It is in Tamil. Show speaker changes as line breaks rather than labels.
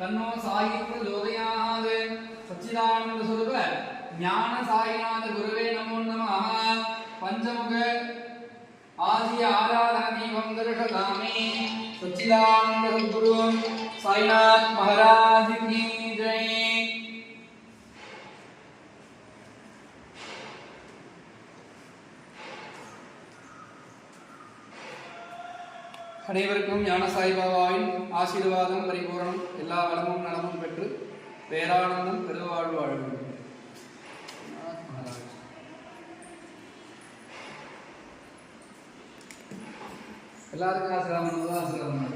தன்னோ சாயித்து லோகையாது சச்சிதானந்த சுரூப ஞான சாயிநாத குருவே நமோ நம பஞ்சமுக ஆதிய ஆராதன தீபம் தருஷகாமே சச்சிதானந்த குரு சாய்நாத் மகாராஜ் கி ஜெய் அனைவருக்கும் ஞான சாய்பாபாவின் ஆசீர்வாதம் பரிபூரணம் எல்லா வளமும் நலமும் பெற்று பேரானந்தம் பெருவாழ்வு வாழ எல்லாருக்கும் ஆசிரமம் ஆசிரமம்